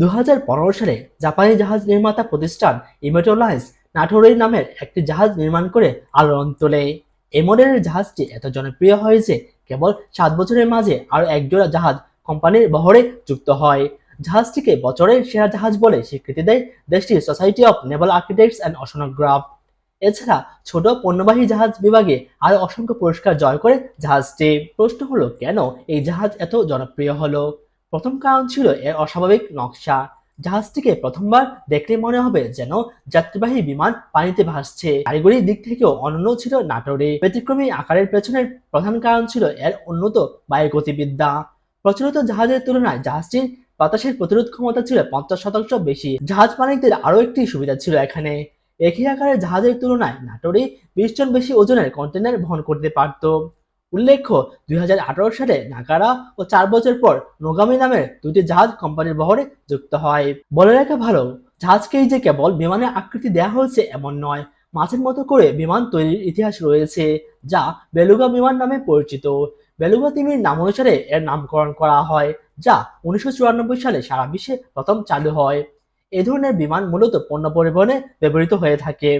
দু হাজার পনেরো সালে জাপানি জাহাজ নির্মাতা প্রতিষ্ঠান ইমেটোলাইজ নাটোরি নামের একটি জাহাজ নির্মাণ করে আলোড়ন তোলে। এই মডেলের জাহাজটি এত জনপ্রিয় হয় যে কেবল সাত বছরের মাঝে আরও একজোড়া জাহাজ কোম্পানির বহরে যুক্ত হয়। জাহাজটিকে বছরের সেরা জাহাজ বলে স্বীকৃতি দেয় দেশটির society of naval architects and oceanograph এছাড়া ছোট পণ্যবাহী জাহাজ বিভাগে আরও অসংখ্য পুরস্কার জয় করে জাহাজটি। প্রশ্ন হলো, কেন এই জাহাজ এত জনপ্রিয় হলো? প্রথম কারণ ছিল এর অস্বাভাবিক নকশা, জাহাজটিকে প্রথমবার দেখলে মনে হবে যেন যাত্রীবাহী বিমান পানিতে ভাসছে। কারিগরি দিক থেকেও অনন্য ছিল নাটোরে। ব্যতিক্রমী আকারের পেছনের প্রধান কারণ ছিল এর উন্নত বায়ুগতিবিদ্যা প্রচলিত জাহাজের তুলনায় জাহাজটির বাতাসের প্রতিরোধ ক্ষমতা ছিল পঞ্চাশ শতাংশ বেশি। জাহাজ মালিকদের আরও একটি সুবিধা ছিল এখানে। একই আকারের জাহাজের তুলনায় নাটোরে বিশ জন বেশি ওজনের কন্টেনার বহন করতে পারত। উল্লেখ্য দু হাজার আঠারো সালে নাগারা ও চার বছর পর নোগামি নামের দুটি জাহাজ কোম্পানির বহরে যুক্ত হয়। বলে রাখা ভালো, জাহাজকেই যে কেবল বিমানের আকৃতি দেওয়া হয়েছে এমন নয়, মাছের মতো করে বিমান তৈরির ইতিহাস রয়েছে, যা বেলুগা বিমান নামে পরিচিত। বেলুগা তিমির নাম অনুসারে এর নামকরণ করা হয়, যা উনিশশো চুরানব্বই সালে সারা বিশ্বে প্রথম চালু হয়। এ ধরনের বিমান মূলত পণ্য পরিবহনে ব্যবহৃত হয়ে থাকে।